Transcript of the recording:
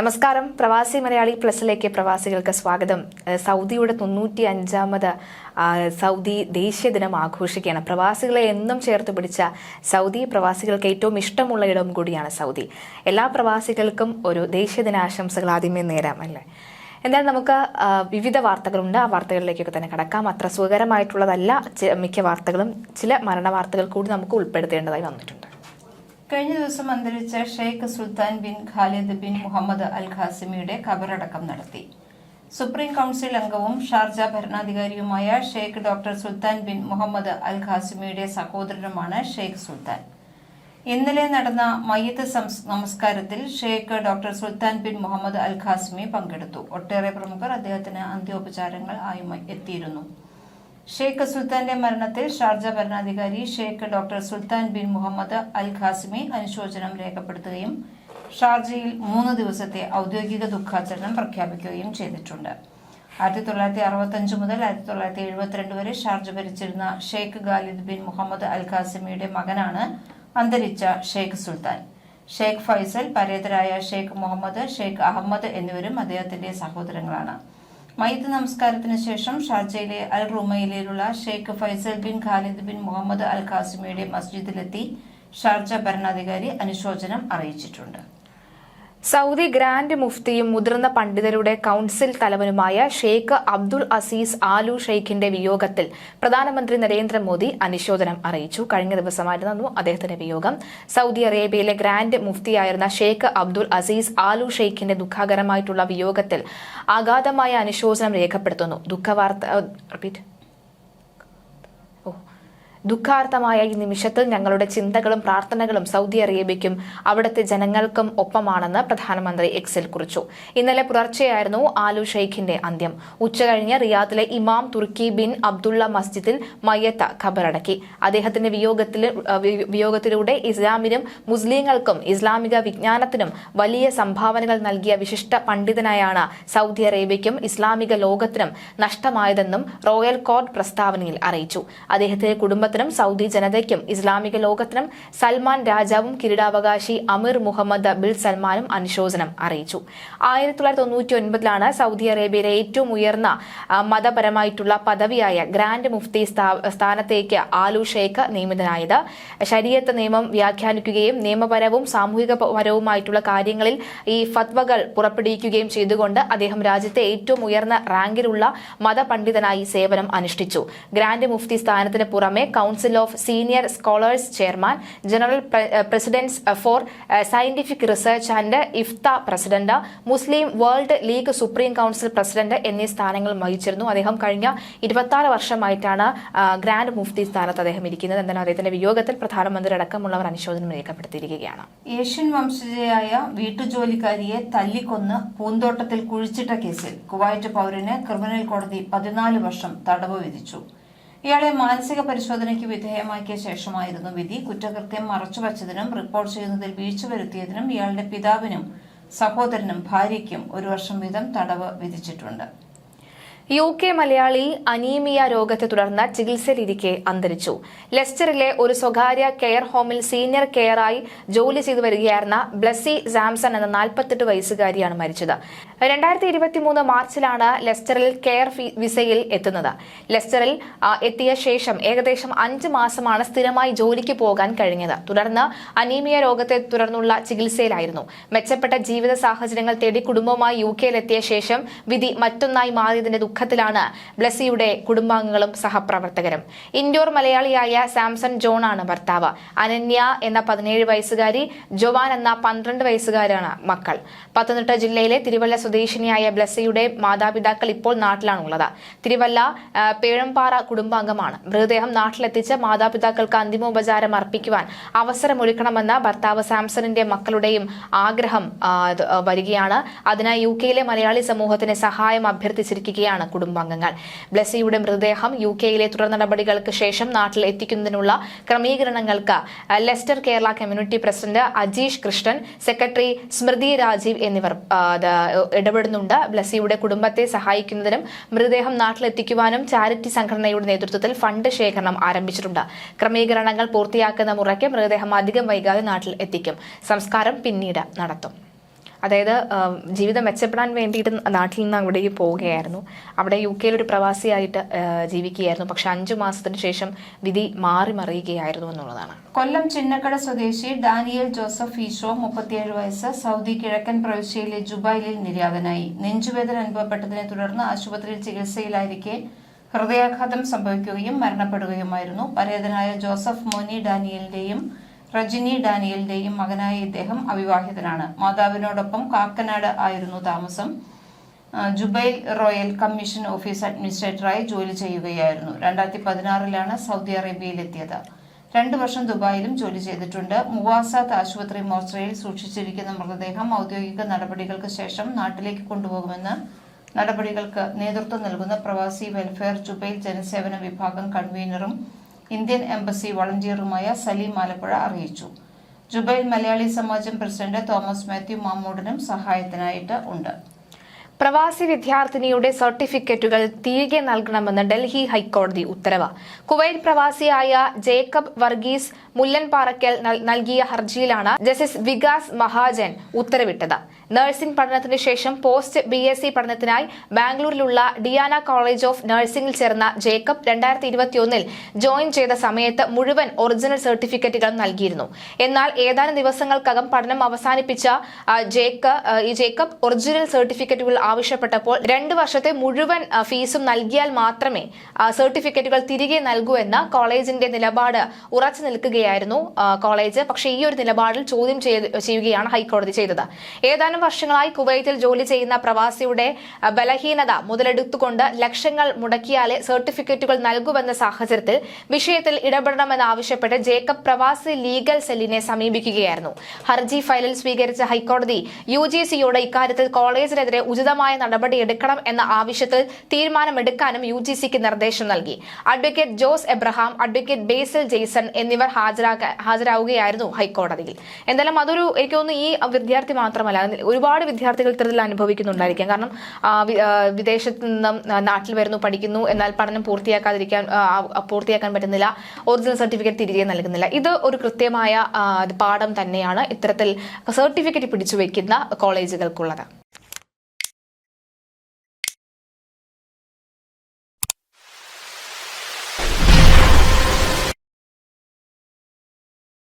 നമസ്കാരം. പ്രവാസി മലയാളി പ്ലസിലേക്ക് പ്രവാസികൾക്ക് സ്വാഗതം. സൗദിയുടെ തൊണ്ണൂറ്റി അഞ്ചാമത് സൗദി ദേശീയ ദിനം ആഘോഷിക്കുകയാണ്. പ്രവാസികളെ എന്നും ചേർത്ത് പിടിച്ച സൗദി പ്രവാസികൾക്ക് ഏറ്റവും ഇഷ്ടമുള്ള ഇടം കൂടിയാണ് സൗദി. എല്ലാ പ്രവാസികൾക്കും ഒരു ദേശീയ ദിനാശംസകൾ ആദ്യമേ നേരാം അല്ലേ? എന്തായാലും നമുക്ക് വിവിധ വാർത്തകളുണ്ട്. ആ വാർത്തകളിലേക്കൊക്കെ തന്നെ കടക്കാം. അത്ര സുഖകരമായിട്ടുള്ളതല്ല മിക്ക വാർത്തകളും. ചില മരണ വാർത്തകൾ കൂടി നമുക്ക് ഉൾപ്പെടുത്തേണ്ടതായി വന്നിട്ടുണ്ട്. കഴിഞ്ഞ ദിവസം അന്തരിച്ച Sheikh Sultan bin Khalid bin Muhammad Al ഖാസിമിയുടെ ഖബറടക്കം നടത്തി. സുപ്രീം കൗൺസിൽ അംഗവും Sharjah ഭരണാധികാരിയുമായ Sheikh doctor Sultan bin Muhammad Al ഖാസിമിയുടെ സഹോദരനുമാണ് ഷെയ്ഖ് സുൽത്താൻ. ഇന്നലെ നടന്ന മയ്യത്ത് നമസ്കാരത്തിൽ Sheikh doctor Sultan bin Muhammad Al Qasimi പങ്കെടുത്തു. ഒട്ടേറെ പ്രമുഖർ അദ്ദേഹത്തിന് അന്ത്യോപചാരങ്ങൾ ആയി എത്തിയിരുന്നു. ഷെയ്ഖ് സുൽത്താന്റെ മരണത്തിൽ ഷാർജ ഭരണാധികാരി Sheikh doctor Sultan bin Muhammad Al Qasimi അനുശോചനം രേഖപ്പെടുത്തുകയും ഷാർജയിൽ മൂന്ന് ദിവസത്തെ ഔദ്യോഗിക ദുഃഖാചരണം പ്രഖ്യാപിക്കുകയും ചെയ്തിട്ടുണ്ട്. ആയിരത്തി തൊള്ളായിരത്തി അറുപത്തഞ്ച് മുതൽ ആയിരത്തി തൊള്ളായിരത്തി എഴുപത്തിരണ്ട് വരെ ഷാർജ ഭരിച്ചിരുന്ന Sheikh Khalid bin Muhammad Al ഖാസിമിയുടെ മകനാണ് അന്തരിച്ച ഷെയ്ഖ് സുൽത്താൻ. ഷെയ്ഖ് ഫൈസൽ പരേതരായ ഷെയ്ഖ് മുഹമ്മദ് ഷെയ്ഖ് അഹമ്മദ് എന്നിവരും അദ്ദേഹത്തിന്റെ സഹോദരങ്ങളാണ്. മയ്യത്ത് നമസ്കാരത്തിന് ശേഷം ഷാർജയിലെ Al റുമയിലുള്ള Sheikh Faisal bin Khalid bin Mohammed Al ഖാസിമിയുടെ മസ്ജിദിലെത്തി ഷാർജ ഭരണാധികാരി അനുശോചനം അറിയിച്ചിട്ടുണ്ട്. സൗദി ഗ്രാൻഡ് മുഫ്തിയും മുതിർന്ന പണ്ഡിതരുടെ കൌൺസിൽ തലവനുമായ ഷെയ്ഖ് അബ്ദുൾ അസീസ് ആലു ഷെയ്ഖിന്റെ വിയോഗത്തിൽ പ്രധാനമന്ത്രി നരേന്ദ്രമോദി അനുശോചനം അറിയിച്ചു. കഴിഞ്ഞ ദിവസമായിരുന്നു അദ്ദേഹത്തിന്റെ വിയോഗം. സൗദി അറേബ്യയിലെ ഗ്രാൻഡ് മുഫ്തിയായിരുന്ന ഷെയ്ഖ് അബ്ദുൾ അസീസ് ആലു ഷെയ്ഖിന്റെ ദുഃഖകരമായിട്ടുള്ള വിയോഗത്തിൽ അഗാധമായ അനുശോചനം രേഖപ്പെടുത്തുന്നു. ദുഃഖവാർത്ത റിപ്പീറ്റ്. ദുഃഖാർത്ഥമായ ഈ നിമിഷത്തിൽ ഞങ്ങളുടെ ചിന്തകളും പ്രാർത്ഥനകളും സൗദി അറേബ്യയ്ക്കും അവിടുത്തെ ജനങ്ങൾക്കും ഒപ്പമാണെന്ന് പ്രധാനമന്ത്രി എക്സിൽ കുറിച്ചു. ഇന്നലെ പുലർച്ചെയായിരുന്നു ആലു ഷെയ്ഖിന്റെ അന്ത്യം. ഉച്ചകഴിഞ്ഞ് റിയാദിലെ ഇമാം തുർക്കി ബിൻ അബ്ദുള്ള മസ്ജിദിൽ മയ്യത്ത ഖബറടക്കി. അദ്ദേഹത്തിന്റെ വിയോഗത്തിൽ വിയോഗത്തിലൂടെ ഇസ്ലാമിനും മുസ്ലിങ്ങൾക്കും ഇസ്ലാമിക വിജ്ഞാനത്തിനും വലിയ സംഭാവനകൾ നൽകിയ വിശിഷ്ട പണ്ഡിതനായാണ് സൗദി അറേബ്യയ്ക്കും ഇസ്ലാമിക ലോകത്തിനും നഷ്ടമായതെന്നും റോയൽ കോർട്ട് പ്രസ്താവനയിൽ അറിയിച്ചു. അദ്ദേഹത്തിന്റെ കുടുംബത്തിനും സൗദി ജനതയ്ക്കും ഇസ്ലാമിക ലോകത്തിനും സൽമാൻ രാജാവും കിരീടാവകാശി അമീർ മുഹമ്മദ് ബിൽ സൽമാനും അനുശോചനം അറിയിച്ചു. ആയിരത്തി തൊള്ളായിരത്തി തൊണ്ണൂറ്റി ഒൻപതിലാണ് സൗദി അറേബ്യയിലെ ഏറ്റവും ഉയർന്ന മതപരമായിട്ടുള്ള പദവിയായ ഗ്രാൻഡ് മുഫ്തി സ്ഥാ- സ്ഥാനത്തേക്ക് ആലു ഷെയ്ഖ് നിയമിതനായത്. ശരീരത്ത് നിയമം വ്യാഖ്യാനിക്കുകയും നിയമപരവും സാമൂഹികപരവുമായിട്ടുള്ള കാര്യങ്ങളിൽ ഈ ഫത്വകൾ പുറപ്പെടുവിക്കുകയും ചെയ്തുകൊണ്ട് അദ്ദേഹം രാജ്യത്തെ ഏറ്റവും ഉയർന്ന റാങ്കിലുള്ള മതപണ്ഡിതനായി സേവനം അനുഷ്ഠിച്ചു. ഗ്രാൻഡ് മുഫ്തി സ്ഥാനത്തിന് പുറമെ council of senior scholars chairman general പ്ര- presidents for scientific research and Ifta president Muslim World League supreme council president എന്നീ സ്ഥാനങ്ങൾ വഹിച്ചിരുന്നു. അദ്ദേഹം കഴിഞ്ഞ ഇരുപത്തി വർഷമായിട്ടാണ് ഗ്രാൻഡ് മുഫ്തി സ്ഥാനത്ത് അദ്ദേഹം ഇരിക്കുന്നത്. എന്നാൽ അദ്ദേഹത്തിന്റെ വിയോഗത്തിൽ പ്രധാനമന്ത്രി അടക്കമുള്ളവർ അനുശോചനം രേഖപ്പെടുത്തിയിരിക്കുകയാണ്. ഏഷ്യൻ വംശജയായ വീട്ടുജോലിക്കാരിയെ തല്ലിക്കൊന്ന് പൂന്തോട്ടത്തിൽ കുഴിച്ചിട്ട കേസിൽ കുവൈറ്റ് പൗരന് ക്രിമിനൽ കോടതി പതിനാല് വർഷം തടവ് വിധിച്ചു. ഇയാളെ മാനസിക പരിശോധനയ്ക്ക് വിധേയമാക്കിയ ശേഷമായിരുന്നു വിധി. കുറ്റകൃത്യം മറച്ചുവച്ചതിനും റിപ്പോർട്ട് ചെയ്യുന്നതിൽ വീഴ്ച വരുത്തിയതിനും ഇയാളുടെ പിതാവിനും സഹോദരനും ഭാര്യയ്ക്കും ഒരു വർഷം വീതം തടവ് വിധിച്ചിട്ടുണ്ട്. യു കെ മലയാളി അനീമിയ രോഗത്തെ തുടർന്ന് ചികിത്സയിലിരിക്കെ അന്തരിച്ചു. ലെസ്റ്ററിലെ ഒരു സ്വകാര്യ കെയർ ഹോമിൽ സീനിയർ കെയറായി ജോലി ചെയ്തു വരികയായിരുന്ന ബ്ലസ്സി സാംസൺ എന്ന നാൽപ്പത്തെട്ട് വയസ്സുകാരിയാണ് മരിച്ചത്. രണ്ടായിരത്തി ഇരുപത്തിമൂന്ന് മാർച്ചിലാണ് ലെസ്റ്ററിൽ കെയർ വിസയിൽ എത്തുന്നത്. ലെസ്റ്ററിൽ എത്തിയ ശേഷം ഏകദേശം അഞ്ച് മാസമാണ് സ്ഥിരമായി ജോലിക്ക് പോകാൻ കഴിഞ്ഞത്. തുടർന്ന് അനീമിയ രോഗത്തെ തുടർന്നുള്ള ചികിത്സയിലായിരുന്നു. മെച്ചപ്പെട്ട ജീവിത സാഹചര്യങ്ങൾ തേടി കുടുംബവുമായി യു കെയിലെത്തിയ ശേഷം വിധി മറ്റൊന്നായി മാറിയതിന്റെ ദുഃഖത്തിലാണ് ബ്ലസ്സിയുടെ കുടുംബാംഗങ്ങളും സഹപ്രവർത്തകരും. ഇൻഡോർ മലയാളിയായ സാംസൺ ജോൺ ആണ് ഭർത്താവ്. അനന്യ എന്ന പതിനേഴ് വയസ്സുകാരി ജോവാൻ എന്ന പന്ത്രണ്ട് വയസ്സുകാരാണ് മക്കൾ. പത്തനംതിട്ട ജില്ലയിലെ തിരുവല്ല സ്വദേശിനിയായ ബ്ലസ്സിയുടെ മാതാപിതാക്കൾ ഇപ്പോൾ നാട്ടിലാണുള്ളത്. തിരുവല്ല പേഴമ്പാറ കുടുംബാംഗമാണ്. മൃതദേഹം നാട്ടിലെത്തിച്ച് മാതാപിതാക്കൾക്ക് അന്തിമോപചാരം അർപ്പിക്കുവാൻ അവസരമൊരുക്കണമെന്ന ഭർത്താവ് സാംസണിന്റെ മക്കളുടെയും ആഗ്രഹം വരികയാണ്. അതിനായി യു കെയിലെ മലയാളി സമൂഹത്തിന് സഹായം അഭ്യർത്ഥിച്ചിരിക്കുകയാണ് കുടുംബാംഗങ്ങൾ. ബ്ലസ്സിയുടെ മൃതദേഹം യു കെയിലെ തുടർ നടപടികൾക്ക് ശേഷം നാട്ടിൽ എത്തിക്കുന്നതിനുള്ള ക്രമീകരണങ്ങൾക്ക് Leicester Kerala community president Ajeesh Krishnan secretary Smriti Rajeev എന്നിവർ ഇടപെടുന്നുണ്ട്. ബ്ലസ്സിയുടെ കുടുംബത്തെ സഹായിക്കുന്നതിനും മൃതദേഹം നാട്ടിലെത്തിക്കുവാനും ചാരിറ്റി സംഘടനയുടെ നേതൃത്വത്തിൽ ഫണ്ട് ശേഖരണം ആരംഭിച്ചിട്ടുണ്ട്. ക്രമീകരണങ്ങൾ പൂർത്തിയാക്കുന്ന മുറയ്ക്ക് മൃതദേഹം അധികം വൈകാതെ നാട്ടിൽ എത്തിക്കും. സംസ്കാരം പിന്നീട് നടത്തും. അതായത് ജീവിതം മെച്ചപ്പെടാൻ വേണ്ടിയിട്ട് നാട്ടിൽ നിന്ന് അവിടേക്ക് പോവുകയായിരുന്നു. അവിടെ യു കെയിൽ ഒരു പ്രവാസിയായിട്ട് ജീവിക്കുകയായിരുന്നു. പക്ഷെ അഞ്ചു മാസത്തിന് ശേഷം വിധി മാറി മറിയുകയായിരുന്നു എന്നുള്ളതാണ്. കൊല്ലം ചിന്നക്കട സ്വദേശി ഡാനിയൽ ജോസഫ് ഈഷോ മുപ്പത്തിയേഴ് വയസ്സ് സൗദി കിഴക്കൻ പ്രവിശ്യയിലെ ജുബൈലിൽ നിര്യാതനായി. നെഞ്ചുവേദന അനുഭവപ്പെട്ടതിനെ തുടർന്ന് ആശുപത്രിയിൽ ചികിത്സയിലായിരിക്കെ ഹൃദയാഘാതം സംഭവിക്കുകയും മരണപ്പെടുകയുമായിരുന്നു. പരേതനായ ജോസഫ് മോനി ഡാനിയലിന്റെയും റജിനി ഡാനിയലിന്റെയും മകനായ ഇദ്ദേഹം അവിവാഹിതനാണ്. മാതാവിനോടൊപ്പം കാക്കനാട് ആയിരുന്നു താമസം. ജുബൈ ജുബൈൽ റോയൽ കമ്മീഷൻ ഓഫീസ് അഡ്മിനിസ്ട്രേറ്ററായി ജോലി ചെയ്യുകയായിരുന്നു. രണ്ടായിരത്തി പതിനാറിലാണ് സൗദി അറേബ്യയിലെത്തിയത്. രണ്ടു വർഷം ദുബായിലും ജോലി ചെയ്തിട്ടുണ്ട്. മുവാസാത്ത് ആശുപത്രി മോർച്ചറിയിൽ സൂക്ഷിച്ചിരിക്കുന്ന മൃതദേഹം ഔദ്യോഗിക നടപടികൾക്ക് ശേഷം നാട്ടിലേക്ക് കൊണ്ടുപോകുമെന്ന് നടപടികൾക്ക് നേതൃത്വം നൽകുന്ന പ്രവാസി വെൽഫെയർ ജുബൈൽ ജനസേവന വിഭാഗം കൺവീനറും ഇന്ത്യൻ എംബസി വളണ്ടിയറുമായ സലീം ആലപ്പുഴ അറിയിച്ചു. ജുബൈൽ മലയാളി സമാജം പ്രസിഡന്റ് തോമസ് മാത്യു മാമ്മൂടനും സഹായത്തിനായിട്ട് ഉണ്ട്. പ്രവാസി വിദ്യാർത്ഥിനിയുടെ സർട്ടിഫിക്കറ്റുകൾ തിരികെ നൽകണമെന്ന് ഡൽഹി ഹൈക്കോടതി ഉത്തരവ്. കുവൈറ്റ് പ്രവാസിയായ ജേക്കബ് വർഗീസ് മുല്ലൻപാറയ്ക്കൽ നൽ- നൽകിയ ഹർജിയിലാണ് ജസ്റ്റിസ് വികാസ് മഹാജൻ ഉത്തരവിട്ടത്. നഴ്സിംഗ് പഠനത്തിന് ശേഷം പോസ്റ്റ് ബി എസ് സി പഠനത്തിനായി ബാംഗ്ലൂരിലുള്ള ഡിയാന കോളേജ് ഓഫ് നഴ്സിംഗിൽ ചേർന്ന ജേക്കബ് രണ്ടായിരത്തി ഇരുപത്തിയൊന്നിൽ ജോയിൻ ചെയ്ത സമയത്ത് മുഴുവൻ ഒറിജിനൽ സർട്ടിഫിക്കറ്റുകൾ നൽകിയിരുന്നു. എന്നാൽ ഏതാനും ദിവസങ്ങൾക്കകം പഠനം അവസാനിപ്പിച്ച ജേക്കബ് ഒറിജിനൽ സർട്ടിഫിക്കറ്റുകൾ ആവശ്യപ്പെട്ടപ്പോൾ രണ്ട് വർഷത്തെ മുഴുവൻ ഫീസും നൽകിയാൽ മാത്രമേ സർട്ടിഫിക്കറ്റുകൾ തിരികെ നൽകൂ എന്ന കോളേജിന്റെ നിലപാട് ഉറച്ചു നിൽക്കുകയായിരുന്നു കോളേജ്. പക്ഷേ ഈ ഒരു നിലപാടിൽ ചോദ്യം ചെയ്യുകയാണ് ഹൈക്കോടതി ചെയ്തത്. ഏതാനും വർഷങ്ങളായി കുവൈത്തിൽ ജോലി ചെയ്യുന്ന പ്രവാസിയുടെ ബലഹീനത മുതലെടുത്തുകൊണ്ട് ലക്ഷങ്ങൾ മുടക്കിയാലേ സർട്ടിഫിക്കറ്റുകൾ നൽകുമെന്ന സാഹചര്യത്തിൽ വിഷയത്തിൽ ഇടപെടണമെന്നാവശ്യപ്പെട്ട് ജേക്കബ് പ്രവാസി ലീഗൽ സെല്ലിനെ സമീപിക്കുകയായിരുന്നു. ഹർജി ഫയലിൽ സ്വീകരിച്ച ഹൈക്കോടതി യു ജി സിയോട് ഇക്കാര്യത്തിൽ കോളേജിനെതിരെ ഉചിതമായ നടപടിയെടുക്കണം എന്ന ആവശ്യത്തിൽ തീരുമാനമെടുക്കാനും യു ജി സിക്ക് നിർദ്ദേശം നൽകി. അഡ്വക്കേറ്റ് ജോസ് എബ്രഹാം അഡ്വക്കേറ്റ് ബേസിൽ ജെയ്സൺ എന്നിവർ ഹാജരാവുകയായിരുന്നു ഹൈക്കോടതിയിൽ. എന്തായാലും അതൊരു എനിക്ക് തോന്നുന്നു ഈ വിദ്യാർത്ഥി മാത്രമല്ല ഒരുപാട് വിദ്യാർത്ഥികൾ ഇത്തരത്തിൽ അനുഭവിക്കുന്നുണ്ടായിരിക്കാം. കാരണം വിദേശത്ത് നിന്നും നാട്ടിൽ വരുന്നു പഠിക്കുന്നു എന്നാൽ പഠനം പൂർത്തിയാക്കാതിരിക്കാൻ പൂർത്തിയാക്കാൻ പറ്റുന്നില്ല ഒറിജിനൽ സർട്ടിഫിക്കറ്റ് തിരികെ നൽകുന്നില്ല. ഇത് ഒരു കൃത്യമായ പാഠം തന്നെയാണ് ഇത്തരത്തിൽ സർട്ടിഫിക്കറ്റ് പിടിച്ചു വയ്ക്കുന്ന കോളേജുകൾക്കുള്ളത്.